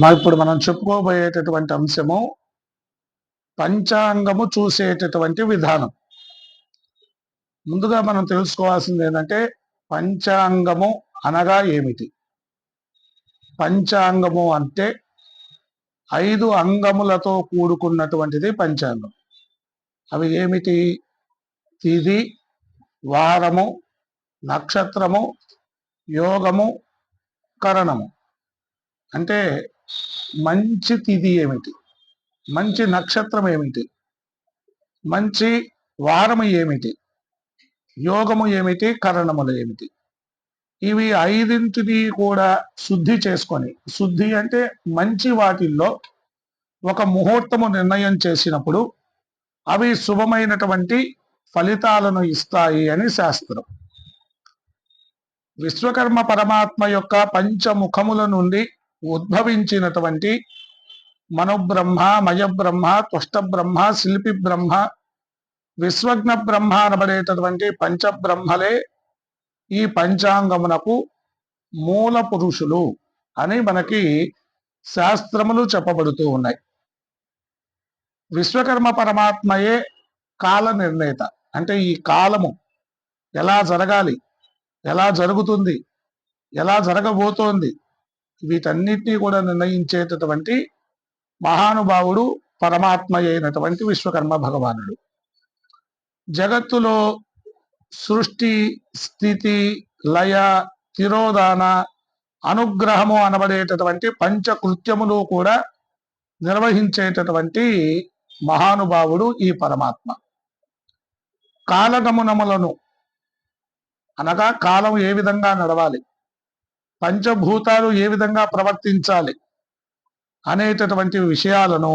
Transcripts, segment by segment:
మా ఇప్పుడు మనం చెప్పుకోబోయేటటువంటి అంశము పంచాంగము చూసేటటువంటి విధానం. ముందుగా మనం తెలుసుకోవాల్సింది ఏంటంటే పంచాంగము అనగా ఏమిటి? పంచాంగము అంటే ఐదు అంగములతో కూడుకున్నటువంటిది పంచాంగం. అవి ఏమిటి? తిది వారము నక్షత్రము యోగము కరణము. అంటే మంచి తిథి ఏమిటి? మంచి నక్షత్రం ఏమిటి? మంచి వారము ఏమిటి? యోగము ఏమిటి? కరణములు ఏమిటి? ఇవి ఐదింటిని కూడా శుద్ధి చేసుకొని శుద్ధి అంటే మంచి వాటిల్లో ఒక ముహూర్తము నిర్ణయం చేసినప్పుడు అవి శుభమైనటువంటి ఫలితాలను ఇస్తాయి అని శాస్త్రం. విశ్వకర్మ పరమాత్మ యొక్క పంచముఖముల నుండి ఉద్భవించినటువంటి మనోబ్రహ్మ మయబ్రహ్మ తుష్ట బ్రహ్మ శిల్పి బ్రహ్మ విశ్వజ్ఞ బ్రహ్మ అనబడేటటువంటి పంచబ్రహ్మలే ఈ పంచాంగమునకు మూల పురుషులు అని మనకి శాస్త్రములు చెప్పబడుతూ ఉన్నాయి. విశ్వకర్మ పరమాత్మయే కాల నిర్ణేత. అంటే ఈ కాలము ఎలా జరగాలి ఎలా జరుగుతుంది ఎలా జరగబోతోంది వీటన్నిటినీ కూడా నిర్ణయించేటటువంటి మహానుభావుడు పరమాత్మ అయినటువంటి విశ్వకర్మ భగవానుడు. జగత్తులో సృష్టి స్థితి లయ తిరోధాన అనుగ్రహము అనబడేటటువంటి పంచకృత్యములు కూడా నిర్వహించేటటువంటి మహానుభావుడు ఈ పరమాత్మ. కాలగమనములను అనగా కాలం ఏ విధంగా నడవాలి? పంచభూతాలు ఏ విధంగా ప్రవర్తించాలి అనేటటువంటి విషయాలను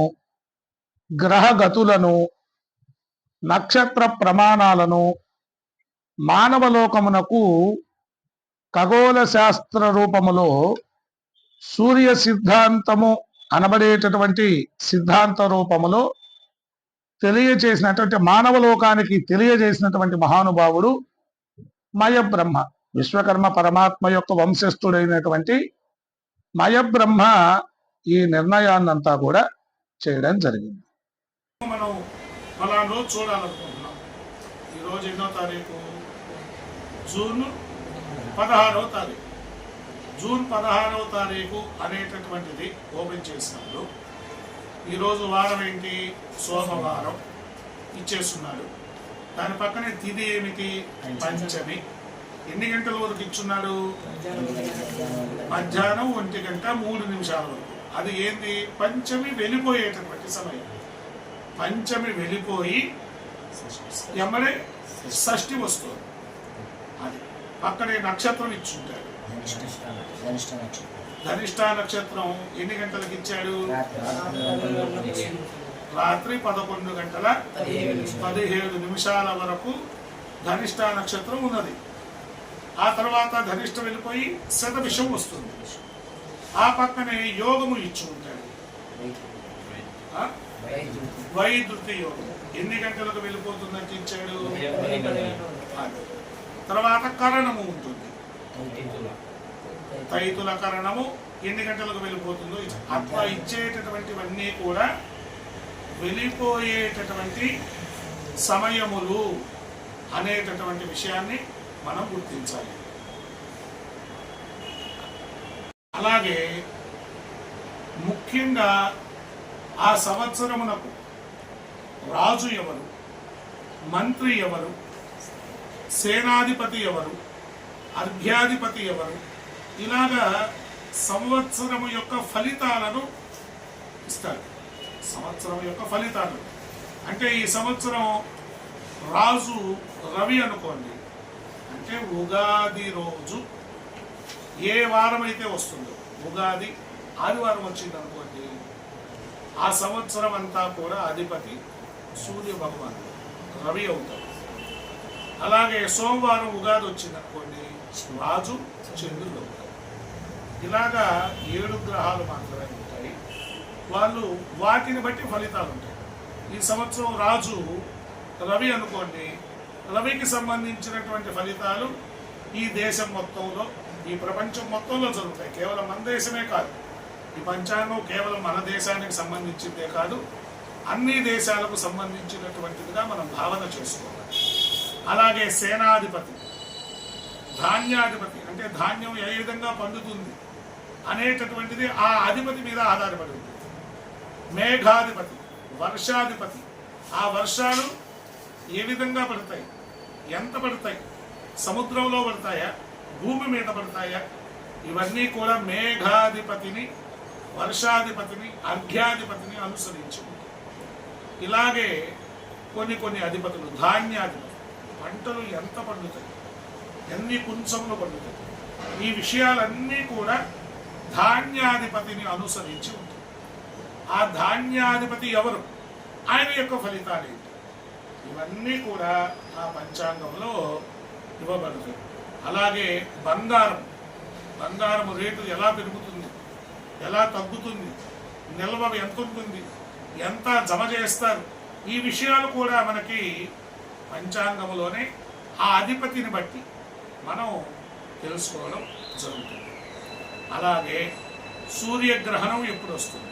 గ్రహగతులను నక్షత్ర ప్రమాణాలను మానవలోకమునకు ఖగోళ శాస్త్ర రూపములో సూర్య సిద్ధాంతము అనబడేటటువంటి సిద్ధాంత రూపములో తెలియజేసినటువంటి మానవ లోకానికి తెలియజేసినటువంటి మహానుభావుడు మయ బ్రహ్మ. విశ్వకర్మ పరమాత్మ యొక్క వంశస్థుడైనటువంటి మయబ్రహ్మ ఈ నిర్ణయాన్నంతా కూడా చేయడం జరిగింది. మనం ఫలానా రోజు చూడాలనుకుంటున్నాం. ఈరోజు ఎన్నో తారీఖు? జూన్ పదహారవ తారీఖు. జూన్ పదహారవ తారీఖు అనేటటువంటిది ఓపెన్ చేసినప్పుడు ఈరోజు వారం ఏంటి? సోమవారం. ఇచ్చేస్తున్నాడు దాని పక్కనే తిది ఏమిటి? పంచమి. ఎన్ని గంటల వరకు ఇచ్చున్నాడు? మధ్యాహ్నం ఒంటి గంట మూడు నిమిషాల వరకు. అది ఏంది? పంచమి వెళ్ళిపోయేటటువంటి సమయం. పంచమి వెళ్ళిపోయి ఎమ్మడే షష్ఠి వస్తుంది. అది. పక్కనే నక్షత్రం ఇచ్చుంటాడు. ధనిష్ట నక్షత్రం ఎన్ని గంటలకు ఇచ్చాడు? రాత్రి పదకొండు గంటల పదిహేడు నిమిషాల వరకు ధనిష్ట నక్షత్రం ఉన్నది. ఆ తర్వాత ధనిష్టం వెళ్ళిపోయి శతవిషం వస్తుంది. ఆ పక్కనే యోగము ఇచ్చి ఉంటాడు. ఆ? వైద్యుతి యోగం. ఎన్ని గంటలకు వెళ్ళిపోతుందని ఇచ్చాడు? తర్వాత కరణము ఉంటుంది. తైతుల కరణము ఎన్ని గంటలకు వెళ్ళిపోతుందో అట్లా ఇచ్చేటటువంటివన్నీ కూడా వెళ్ళిపోయేటటువంటి సమయములు అనేటటువంటి విషయాన్ని మనం గుర్తించాలి. అలాగే ముఖ్యంగా ఆ సంవత్సరమునకు రాజు ఎవరు? మంత్రి ఎవరు? సేనాధిపతి ఎవరు? అర్ఘ్యాధిపతి ఎవరు? ఇలాగా సంవత్సరము యొక్క ఫలితాలను ఇస్తారు. సంవత్సరం యొక్క ఫలితాలు. అంటే ఈ సంవత్సరం రాజు రవి అనుకోండి. అంటే ఉగాది రోజు ఏ వారం అయితే వస్తుందో ఉగాది ఆదివారం వచ్చింది అనుకోండి ఆ సంవత్సరం అంతా కూడా అధిపతి సూర్య భగవాన్ రవి అవుతాడు. అలాగే సోమవారం ఉగాది వచ్చింది అనుకోండి రాజు చంద్రుడు అవుతాడు. ఇలాగా ఏడు గ్రహాలు మాత్రమే ఉంటాయి. వాళ్ళు వాటిని బట్టి ఫలితాలు ఉంటాయి. ఈ సంవత్సరం రాజు రవి అనుకోండి రవికి సంబంధించినటువంటి ఫలితాలు ఈ దేశం మొత్తంలో ఈ ప్రపంచం మొత్తంలో జరుగుతాయి. కేవలం మన దేశమే కాదు. ఈ పంచాంగం కేవలం మన దేశానికి సంబంధించిందే కాదు. అన్ని దేశాలకు సంబంధించినటువంటిదిగా మనం భావన చేసుకోవాలి. అలాగే సేనాధిపతి ధాన్యాధిపతి అంటే ధాన్యం ఏ విధంగా పండుతుంది అనేటటువంటిది ఆ అధిపతి మీద ఆధారపడి ఉంది మేఘాధిపతి వర్షాధిపతి ఆ వర్షాలు ఏ విధంగా పడతాయి? ఎంత పడతాయి? సముద్రంలో పడతాయా? భూమి మీద పడతాయా? ఇవన్నీ కూడా మేఘాధిపతిని వర్షాధిపతిని అర్ఘ్యాధిపతిని అనుసరించి ఇలాగే కొన్ని కొన్ని అధిపతులు ధాన్యాధిపతులు పంటలు ఎంత పండుతాయి? ఎన్ని కుంచములు పండుతాయి? ఈ విషయాలన్నీ కూడా ధాన్యాధిపతిని అనుసరించి ఉంటుంది ఆ ధాన్యాధిపతి ఎవరు? ఆయన యొక్క ఫలితాలు ఏంటి? ఇవన్నీ కూడా ఆ పంచాంగంలో ఇవ్వబడతాయి అలాగే బంగారం బంగారం రేటు ఎలా పెరుగుతుంది? ఎలా తగ్గుతుంది? నిల్వ ఎంత ఉంటుంది? ఎంత జమ చేస్తారు? ఈ విషయాలు కూడా మనకి పంచాంగంలోనే ఆ అధిపతిని బట్టి మనం తెలుసుకోవడం జరుగుతుంది. అలాగే సూర్యగ్రహణం ఎప్పుడు వస్తుంది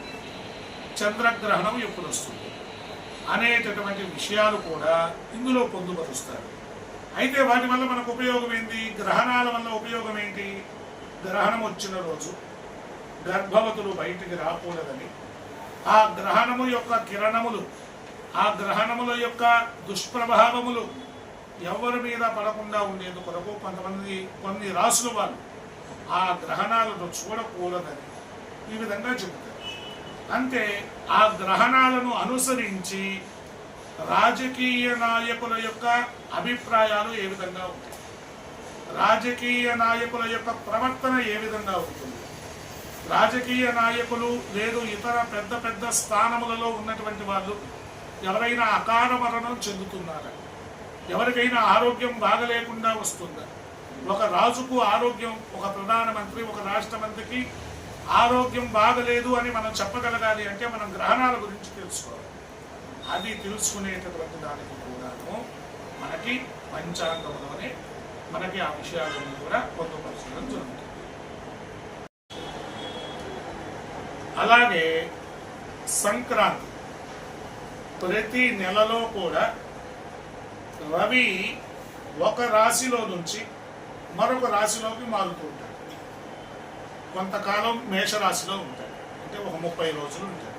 చంద్రగ్రహణం ఎప్పుడు వస్తుంది అనేటటువంటి విషయాలు కూడా ఇందులో పొందుపరుస్తారు. అయితే వాటి వల్ల మనకు ఉపయోగం ఏంటి? గ్రహణాల వల్ల ఉపయోగం ఏంటి? గ్రహణం వచ్చిన రోజు గర్భవతులు బయటికి రాకూడదని ఆ గ్రహణము యొక్క కిరణములు ఆ గ్రహణముల యొక్క దుష్ప్రభావములు ఎవరి మీద పడకుండా ఉండేందు కొరకు కొంతమంది కొన్ని రాసుల వాళ్ళు ఆ గ్రహణాలను చూడకూడదని ఈ విధంగా చెబుతారు. అంటే ఆ గ్రహణాలను అనుసరించి రాజకీయ నాయకుల యొక్క అభిప్రాయాలు ఏ విధంగా ఉంటాయి? రాజకీయ నాయకుల యొక్క ప్రవర్తన ఏ విధంగా ఉంటుంది? రాజకీయ నాయకులు లేదు ఇతర పెద్ద పెద్ద స్థానములలో ఉన్నటువంటి వాళ్ళు ఎవరైనా అకాల మరణం చెందుతున్నారా? ఎవరికైనా ఆరోగ్యం బాగలేకుండా వస్తుందా? ఒక రాజుకు ఆరోగ్యం ఒక ప్రధానమంత్రి ఒక రాష్ట్ర మంత్రికి ఆరోగ్యం బాగలేదు అని మనం చెప్పగలగాలి అంటే మనం గ్రహణాల గురించి తెలుసుకోవాలి. అది తెలుసుకునేటటువంటి దానికి కూడాను మనకి పంచాంగంలోనే మనకి ఆ విషయాలను కూడా పొందుపరచడం జరుగుతుంది. అలాగే సంక్రాంతి ప్రతి నెలలో కూడా రవి ఒక రాశిలో నుంచి మరొక రాశిలోకి మారుతుంది కొంతకాలం మేషరాశిలో ఉంటాడు. అంటే ఒక ముప్పై రోజులు ఉంటాడు.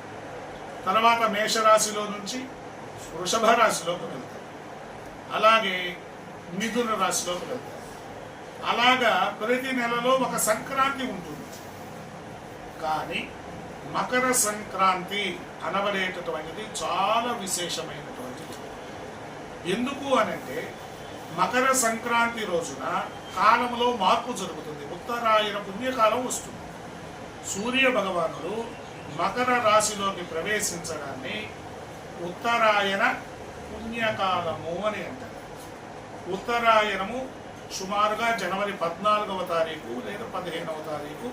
తర్వాత మేషరాశిలో నుంచి వృషభ రాశిలోకి వెళ్తాడు. అలాగే మిథున రాశిలోకి వెళ్తాడు. అలాగా ప్రతి నెలలో ఒక సంక్రాంతి ఉంటుంది. కానీ మకర సంక్రాంతి అనబడేటటువంటిది చాలా విశేషమైనటువంటిది. ఎందుకు అనంటే మకర సంక్రాంతి రోజున కాలంలో మార్పు జరుగుతుంది. ఉత్తరాయణ పుణ్యకాలం వస్తుంది. సూర్య భగవానుడు మకర రాశిలోకి ప్రవేశించడాన్ని ఉత్తరాయణ పుణ్యకాలము అని అంటారు. ఉత్తరాయణము సుమారుగా జనవరి పద్నాలుగవ తారీఖు లేదా పదిహేనవ తారీఖు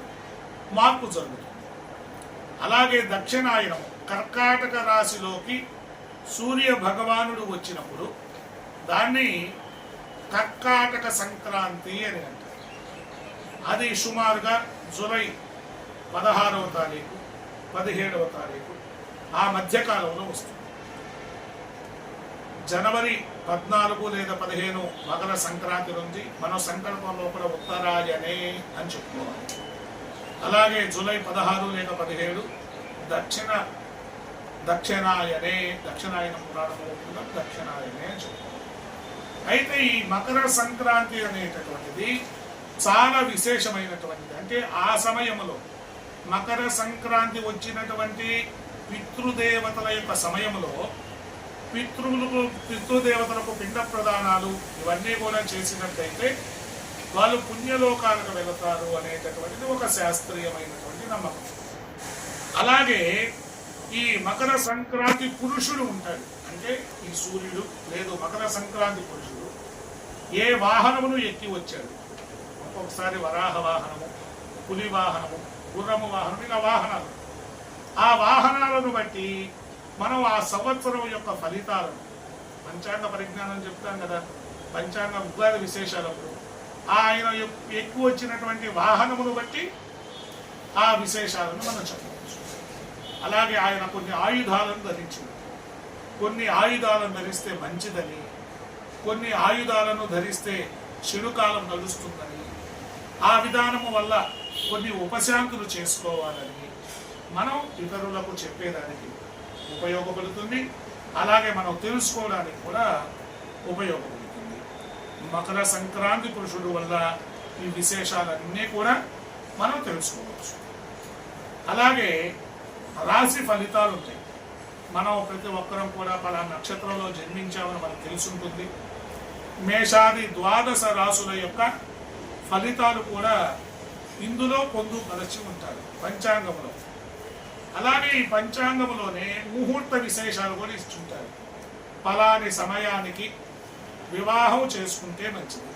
మార్పు జరుగుతుంది. అలాగే దక్షిణాయనము కర్కాటక రాశిలోకి సూర్య భగవానుడు వచ్చినప్పుడు దాన్ని కర్కాటక సంక్రాంతి అని అంటారు. అది సుమారుగా జూలై పదహారవ తారీఖు పదిహేడవ తారీఖు ఆ మధ్యకాలంలో వస్తుంది. జనవరి పద్నాలుగు లేదా పదిహేను మకర సంక్రాంతి నుంచి మన సంకల్పం లోపల ఉత్తరాయణే అని చెప్పుకోవాలి. అలాగే జూలై పదహారు లేక పదిహేడు దక్షిణ దక్షిణాయనే దక్షిణాయనం ప్రారంభమవుతుందా దక్షిణాయనే అని చెప్పుకోవాలి. అయితే ఈ మకర సంక్రాంతి అనేటటువంటిది చాలా విశేషమైనటువంటిది. అంటే ఆ సమయంలో మకర సంక్రాంతి వచ్చినటువంటి పితృదేవతల యొక్క సమయంలో పితృవులకు పితృదేవతలకు పిండ ప్రదానాలు ఇవన్నీ కూడా చేసినట్టయితే వాళ్ళు పుణ్యలోకాలకు వెళతారు అనేటటువంటిది ఒక శాస్త్రీయమైనటువంటి నమ్మకం. అలాగే ఈ మకర సంక్రాంతి పురుషుడు ఉంటాడు. అంటే ఈ సూర్యుడు లేదు మకర సంక్రాంతి పురుషుడు ఏ వాహనమును ఎక్కి వచ్చాడు? ఒక్కొక్కసారి వరాహ వాహనము పులి వాహనము గుర్రము వాహనం ఇలా వాహనాలు. ఆ వాహనాలను బట్టి మనం ఆ సంవత్సరం యొక్క ఫలితాలను పంచాంగ పరిజ్ఞానం చెప్తాం కదా పంచాంగ ఉగాది విశేషాలప్పుడు ఆయన ఎక్కువ వచ్చినటువంటి వాహనమును బట్టి ఆ విశేషాలను మనం చెప్పవచ్చు. అలాగే ఆయన కొన్ని ఆయుధాలను ధరించింది కొన్ని ఆయుధాలను ధరిస్తే మంచిదని కొన్ని ఆయుధాలను ధరిస్తే చెడుకాలం నడుస్తుందని ఆ విధానము వల్ల కొన్ని ఉపశాంతులు చేసుకోవాలని మనం ఇతరులకు చెప్పేదానికి ఉపయోగపడుతుంది. అలాగే మనం తెలుసుకోవడానికి కూడా ఉపయోగపడుతుంది. మకర సంక్రాంతి పురుషుడు వల్ల ఈ విశేషాలన్నీ కూడా మనం తెలుసుకోవచ్చు. అలాగే రాశి ఫలితాలు ఉంటాయి మనం ప్రతి ఒక్కరం కూడా పలా నక్షత్రంలో జన్మించామని మనకు తెలుసుంటుంది. మేషాది ద్వాదశ రాసుల యొక్క ఫలితాలు కూడా ఇందులో పొందుపరచి ఉంటారు పంచాంగంలో అలాగే ఈ పంచాంగంలోనే ముహూర్త విశేషాలు కూడా ఇస్తుంటారు. ఫలాని సమయానికి వివాహం చేసుకుంటే మంచిది.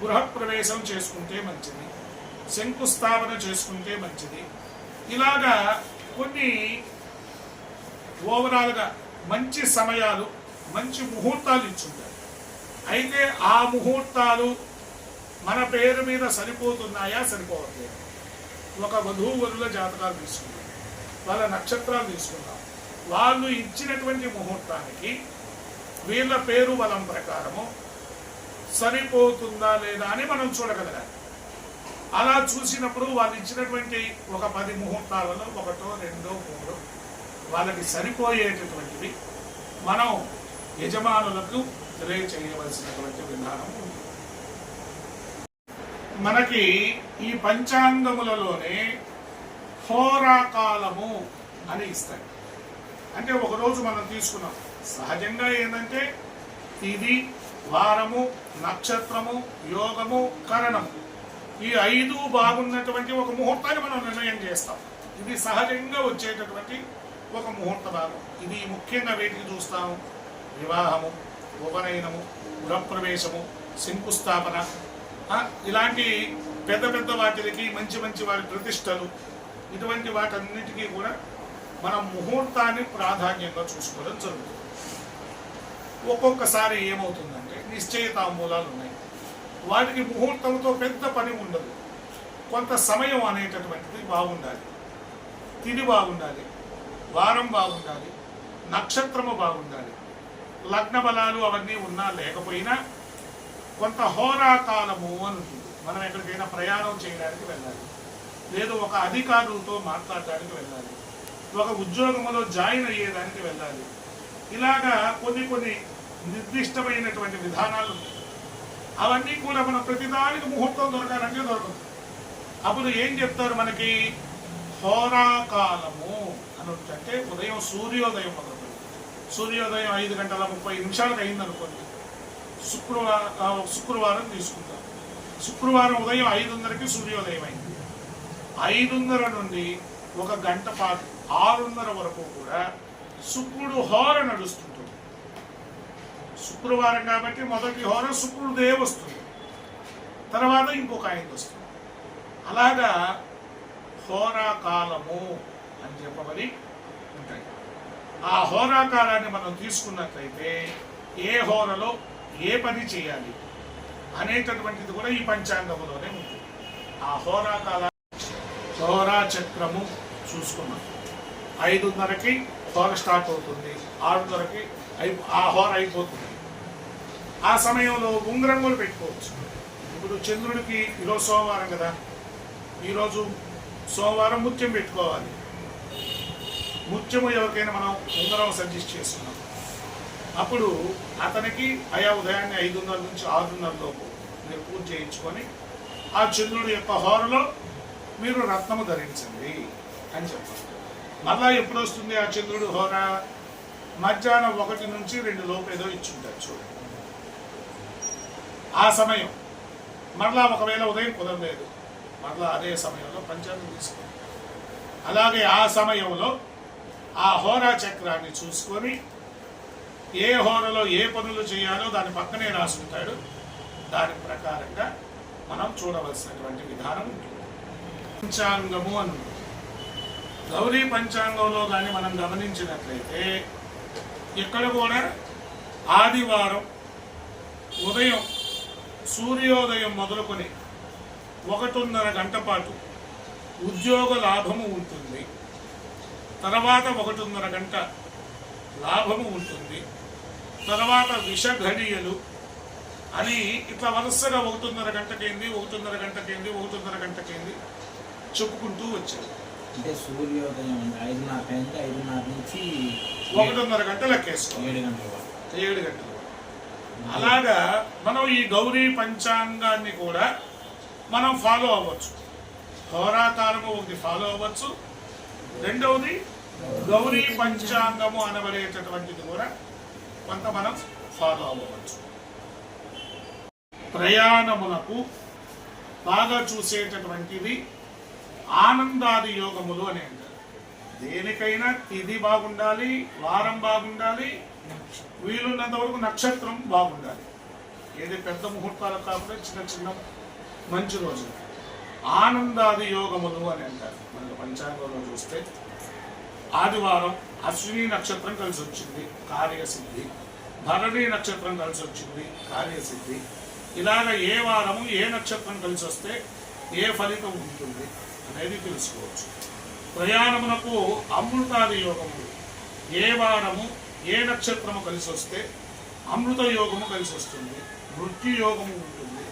గృహప్రవేశం చేసుకుంటే మంచిది. శంకుస్థాపన చేసుకుంటే మంచిది. ఇలాగా కొన్ని ఓవరాల్గా మంచి సమయాలు మంచి ముహూర్తాలు ఇచ్చుంటారు అయితే ఆ ముహూర్తాలు మన పేరు మీద సరిపోతున్నాయా? సరిపోవట్లేదు. ఒక వధూవరుల జాతకాలు తీసుకున్నాం వాళ్ళ నక్షత్రాలు తీసుకున్నాం వాళ్ళు ఇచ్చినటువంటి ముహూర్తానికి వీళ్ళ పేరు బలం ప్రకారము సరిపోతుందా లేదా అని మనం చూడగలగాలి. అలా చూసినప్పుడు వాళ్ళు ఇచ్చినటువంటి ఒక పది ముహూర్తాలలో ఒకటో రెండో మూడో వాళ్ళకి సరిపోయేటటువంటివి మనం యజమానులకు తెలియచేయవలసినటువంటి విధానం మనకి ఈ పంచాంగములలోనే హోరాకాలము అని ఇస్తాయి. అంటే ఒకరోజు మనం తీసుకున్నాం. సహజంగా ఏంటంటే తిది వారము నక్షత్రము యోగము కరణము. ఈ ఐదు బాగున్నటువంటి ఒక ముహూర్తాన్ని మనం నిర్ణయం చేస్తాం. ఇది సహజంగా వచ్చేటటువంటి ఒక ముహూర్త భాగం. ఇది ముఖ్యంగా వేటికి చూస్తాము? వివాహము ఉపనయనము గృహప్రవేశము శంకుస్థాపన ఇలాంటి పెద్ద పెద్ద వాటికి మంచి మంచి వారి ప్రతిష్టలు ఇటువంటి వాటన్నిటికీ కూడా మన ముహూర్తాన్ని ప్రాధాన్యంగా చూసుకోవడం జరుగుతుంది. ఒక్కొక్కసారి ఏమవుతుందంటే నిశ్చయితాంబూలాలు ఉన్నాయి. వాటికి ముహూర్తంతో పెద్ద పని ఉండదు. కొంత సమయం అనేటటువంటిది బాగుండాలి. తిది బాగుండాలి. వారం బాగుండాలి. నక్షత్రము బాగుండాలి. లగ్న బలాలు అవన్నీ ఉన్నా లేకపోయినా కొంత హోరాకాలము అని ఉంటుంది మనం ఎక్కడికైనా ప్రయాణం చేయడానికి వెళ్ళాలి. లేదు ఒక అధికారులతో మాట్లాడడానికి వెళ్ళాలి. ఒక ఉద్యోగంలో జాయిన్ అయ్యేదానికి వెళ్ళాలి. ఇలాగా కొన్ని కొన్ని నిర్దిష్టమైనటువంటి విధానాలు ఉంటాయి అవన్నీ కూడా మనం ప్రతిదానికి ముహూర్తం దొరకాలంటే దొరకదు. అప్పుడు ఏం చెప్తారు మనకి? హోరాకాలము అని అంటే ఉదయం సూర్యోదయం మొదలు సూర్యోదయం ఐదు గంటల ముప్పై నిమిషాలకు అయిందనుకోండి. శుక్రవారం శుక్రవారం తీసుకుంటాం శుక్రవారం ఉదయం ఐదున్నరకి సూర్యోదయం అయింది. ఐదున్నర నుండి ఒక గంట పాటు ఆరున్నర వరకు కూడా శుక్రుడు హోర నడుస్తుంటుంది. శుక్రవారం కాబట్టి మొదటి హోర శుక్రుడే వస్తుంది. తర్వాత ఇంకొక ఆయన వస్తుంది. అలాగా హోరాకాలము అని చెప్పబడి ఉంటాయి. ఆ హోరాకాలాన్ని మనం తీసుకున్నట్లయితే ఏ హోరలో ఏ పని చేయాలి అనేటటువంటిది కూడా ఈ పంచాంగంలోనే ఉంది. ఆ హోరాకాల హోరా చక్రము చూసుకున్నాం. ఐదున్నరకి హోర స్టార్ట్ అవుతుంది. ఆరున్నరకి ఆ హోర అయిపోతుంది. ఆ సమయంలో ఉంగరం కూడా పెట్టుకోవచ్చు. ఇప్పుడు చంద్రుడికి ఈరోజు సోమవారం కదా. ఈరోజు సోమవారం ముత్యం పెట్టుకోవాలి. ముత్యము ఎవరికైనా మనం ఉంగరం సజెస్ట్ చేస్తున్నాం అప్పుడు అతనికి అయా ఉదయాన్నే ఐదున్నర నుంచి ఆరున్నర లోపు మీరు పూజ చేయించుకొని ఆ చంద్రుడి యొక్క హోరలో మీరు రత్నము ధరించండి అని చెప్పారు. మళ్ళా ఎప్పుడు వస్తుంది ఆ చంద్రుడు హోర? మధ్యాహ్నం ఒకటి నుంచి రెండు లోపు ఏదో ఇచ్చుంటారు చూడండి. ఆ సమయం. మరలా ఒకవేళ ఉదయం కుదరలేదు. మరలా అదే సమయంలో పంచాంగం తీసుకోండి. అలాగే ఆ సమయంలో ఆ హోరా చక్రాన్ని చూసుకొని ఏ హోదాలో ఏ పనులు చేయాలో దాని పక్కనే రాసుకుంటాడు. దాని ప్రకారంగా మనం చూడవలసినటువంటి విధానం ఉంటుంది. పంచాంగము అని గౌరీ పంచాంగంలో కానీ మనం గమనించినట్లయితే ఇక్కడ కూడా ఆదివారం ఉదయం సూర్యోదయం మొదలుకొని ఒకటిన్నర గంట పాటు ఉద్యోగ లాభము ఉంటుంది. తర్వాత ఒకటిన్నర గంట లాభము ఉంటుంది. తర్వాత విష ఘడియలు అని ఇట్లా వరుసగా ఒకటిన్నర గంటకేంది ఒకటిన్నర గంటకేంది ఒకటిన్నర గంటకేంది చెప్పుకుంటూ వచ్చారు. అంటే సూర్యోదయం ఐదున్నర అయింది ఐదున్నర నుంచి ఒకటిన్నర గంట లెక్కేసుకోవాలి. ఏడు గంటల ఏడు గంటలు అలాగా మనం ఈ గౌరీ పంచాంగాన్ని కూడా మనం ఫాలో అవ్వచ్చు. హోరాకాలము ఒకటి ఫాలో అవ్వచ్చు. రెండవది గౌరీ పంచాంగము అనబడేటటువంటిది కూడా కొంత మనం ఫాలో అవ్వవచ్చు ప్రయాణములకు బాగా చూసేటటువంటిది ఆనందాది యోగములు అని అంటారు. దేనికైనా తిది బాగుండాలి వారం బాగుండాలి వీలున్నంత వరకు నక్షత్రం బాగుండాలి. ఏది పెద్ద ముహూర్తాలు కాకుండా చిన్న చిన్న మంచి రోజులు. ఆనందాది యోగములు అని అంటారు. మనకు పంచాంగంలో చూస్తే ఆదివారం అశ్విని నక్షత్రం కలిసి వచ్చింది కార్యసిద్ధి. భరణి నక్షత్రం కలిసి వచ్చింది కార్యసిద్ధి. ఇలాగ ఏ వారము ఏ నక్షత్రం కలిసి వస్తే ఏ ఫలితం ఉంటుంది అనేది తెలుసుకోవచ్చు. ప్రయాణమునకు అమృతాది యోగము. ఏ వారము ఏ నక్షత్రము కలిసి వస్తే అమృత యోగము కలిసి వస్తుంది మృత్యు యోగము ఉంటుంది.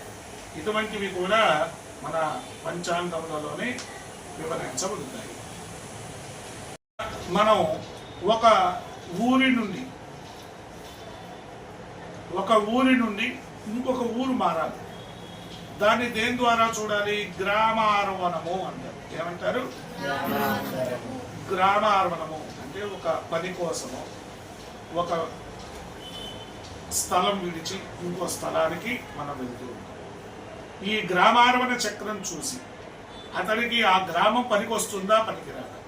ఇటువంటివి కూడా మన పంచాంగములలోనే వివరించబడతాయి. మనం ఒక ఊరి నుండి ఒక ఊరి నుండి ఇంకొక ఊరు మారాలి. దాన్ని దేని ద్వారా చూడాలి? గ్రామారవణము అంటారు. ఏమంటారు? గ్రామారవణము అంటే ఒక పని కోసము ఒక స్థలం విడిచి ఇంకో స్థలానికి మనం వెళ్తూ ఉంటాం. ఈ గ్రామారవణ చక్రం చూసి అతనికి ఆ గ్రామం పనికొస్తుందా పనికిరాదా?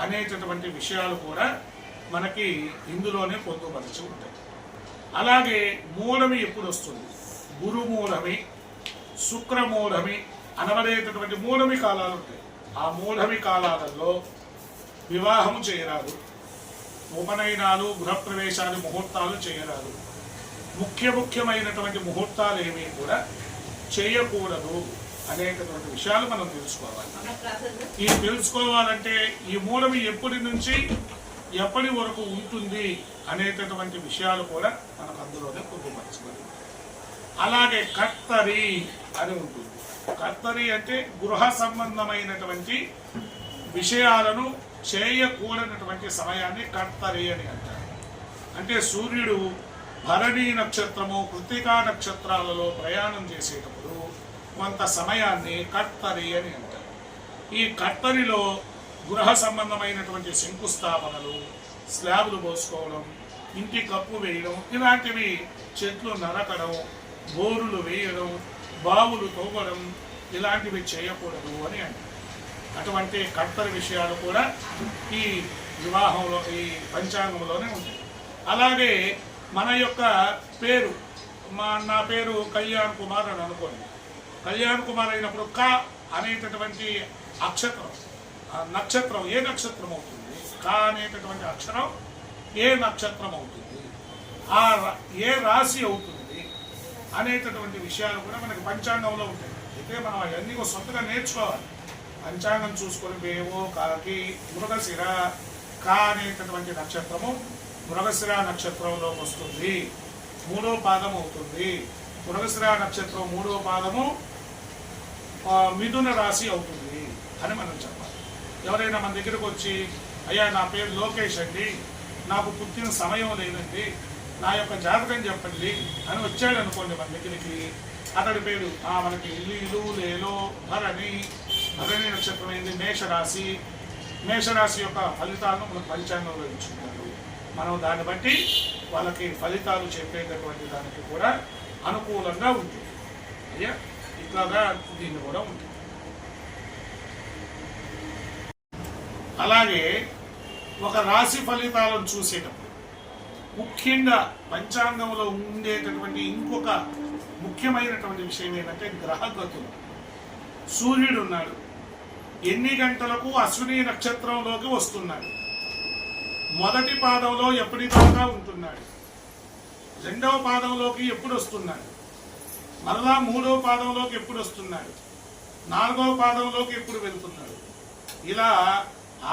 అనేటటువంటి విషయాలు కూడా మనకి ఇందులోనే పొందుపరిచి ఉంటాయి. అలాగే మూలమి ఎప్పుడు వస్తుంది? గురుమూలమి శుక్రమూలమి అనబడేటటువంటి మూలమి కాలాలు ఉంటాయి. ఆ మూలమి కాలాలలో వివాహం చేయరాదు. ఉపనయనాలు గృహప్రవేశాలు ముహూర్తాలు చేయరాదు. ముఖ్య ముఖ్యమైనటువంటి ముహూర్తాలు ఏమీ కూడా చేయకూడదు. అనేటటువంటి విషయాలు మనం తెలుసుకోవాలి. ఈ తెలుసుకోవాలంటే ఈ మూలమి ఎప్పటి నుంచి ఎప్పటి వరకు ఉంటుంది అనేటటువంటి విషయాలు కూడా మనకు అందులోనే పొందుపరచబడి అలాగే కర్తరి అని ఉంటుంది. కర్తరి అంటే గృహ సంబంధమైనటువంటి విషయాలను చేయకూడనటువంటి సమయాన్ని కర్తరి అని అంటారు. అంటే సూర్యుడు భరణి నక్షత్రము కృతికా నక్షత్రాలలో ప్రయాణం చేసేటప్పుడు కొంత సమయాన్ని కర్తరి అని అంటారు. ఈ కర్తరిలో గృహ సంబంధమైనటువంటి శంకుస్థాపనలు స్లాబ్లు పోసుకోవడం ఇంటి కప్పు వేయడం ఇలాంటివి చెట్లు నరకడం బోరులు వేయడం బావులు తవ్వడం ఇలాంటివి చేయకూడదు అని అంటారు. అటువంటి కర్తరి విషయాలు కూడా ఈ వివాహంలో ఈ పంచాంగంలోనే ఉంటాయి. అలాగే మన యొక్క పేరు మా నా పేరు కళ్యాణ్ కుమార్ అని అనుకోండి. కళ్యాణ్ కుమార్ అయినప్పుడు క అనేటటువంటి అక్షత్రం ఆ నక్షత్రం ఏ నక్షత్రం అవుతుంది? క అనేటటువంటి అక్షరం ఏ నక్షత్రం అవుతుంది? ఆ రా- ఏ రాశి అవుతుంది? అనేటటువంటి విషయాలు కూడా మనకి పంచాంగంలో ఉంటాయి. అయితే మనం అవన్నీ సొంతగా నేర్చుకోవాలి. పంచాంగం చూసుకొని వేవో కాకి మృగశిర కా అనేటటువంటి నక్షత్రము మృగశిర నక్షత్రంలోకి వస్తుంది. మూడో పాదం అవుతుంది. మృగశిర నక్షత్రం మూడో పాదము మిథున రాశి అవుతుంది అని మనం చెప్పాలి. ఎవరైనా మన దగ్గరకు వచ్చి అయ్యా నా పేరు లోకేష్ అండి. నాకు పుట్టిన సమయం లేదండి. నా యొక్క జాతకం చెప్పండి అని వచ్చాడు అనుకోండి మన దగ్గరికి. అతడి పేరు ఆ మనకి ఇల్లు లేలో భరణి భరణి నక్షత్రం ఏంది? మేషరాశి. మేషరాశి యొక్క ఫలితాలను మనకు పంచాంగంలో ఇచ్చుకుంటారు మనం దాన్ని బట్టి వాళ్ళకి ఫలితాలు చెప్పేటటువంటి దానికి కూడా అనుకూలంగా ఉంటుంది. అయ్యా ఇట్లాగా దీన్ని కూడా ఉంటుంది అలాగే ఒక రాశి ఫలితాలను చూసేటప్పుడు ముఖ్యంగా పంచాంగంలో ఉండేటటువంటి ఇంకొక ముఖ్యమైనటువంటి విషయం ఏంటంటే గ్రహగతులు. సూర్యుడు ఉన్నాడు. ఎన్ని గంటలకు అశ్విని నక్షత్రంలోకి వస్తున్నాడు? మొదటి పాదంలో ఎప్పటిదాకా ఉంటున్నాడు? రెండవ పాదంలోకి ఎప్పుడు వస్తున్నాడు? మరలా మూడో పాదంలోకి ఎప్పుడు వస్తున్నాడు? నాలుగో పాదంలోకి ఎప్పుడు వెళ్తున్నాడు? ఇలా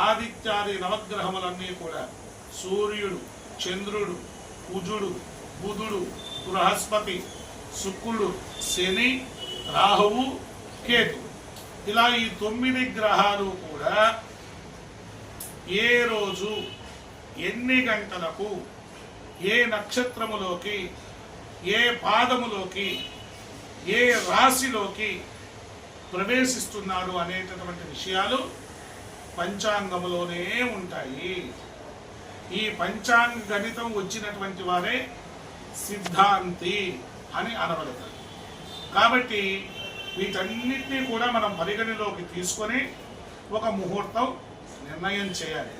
ఆదిత్యాది నవగ్రహములన్నీ కూడా సూర్యుడు చంద్రుడు కుజుడు బుధుడు బృహస్పతి శుక్రుడు శని రాహువు కేతు. ఇలా ఈ తొమ్మిది గ్రహాలు కూడా ఏ రోజు ఎన్ని గంటలకు ఏ నక్షత్రములోకి ఏ పాదములోకి ఏ రాశిలోకి ప్రవేశిస్తున్నాడు అనేటటువంటి విషయాలు పంచాంగములోనే ఉంటాయి. ఈ పంచాంగ గణితం వచ్చినటువంటి వారే సిద్ధాంతి అని అనబడతారు. కాబట్టి వీటన్నిటినీ కూడా మనం పరిగణలోకి తీసుకొని ఒక ముహూర్తం నిర్ణయం చేయాలి.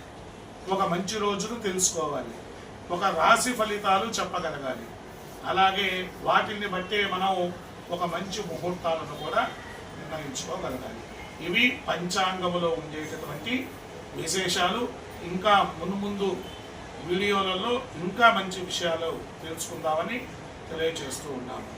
ఒక మంచి రోజును తెలుసుకోవాలి. ఒక రాశి ఫలితాలు చెప్పగలగాలి. అలాగే వాటిని బట్టే మనం ఒక మంచి ముహూర్తాలను కూడా నిర్ణయించుకోగలగాలి. ఇవి పంచాంగములో ఉండేటటువంటి విశేషాలు. ఇంకా మునుముందు వీడియోలలో ఇంకా మంచి విషయాలు తెలుసుకుందామని తెలియజేస్తూ ఉన్నాము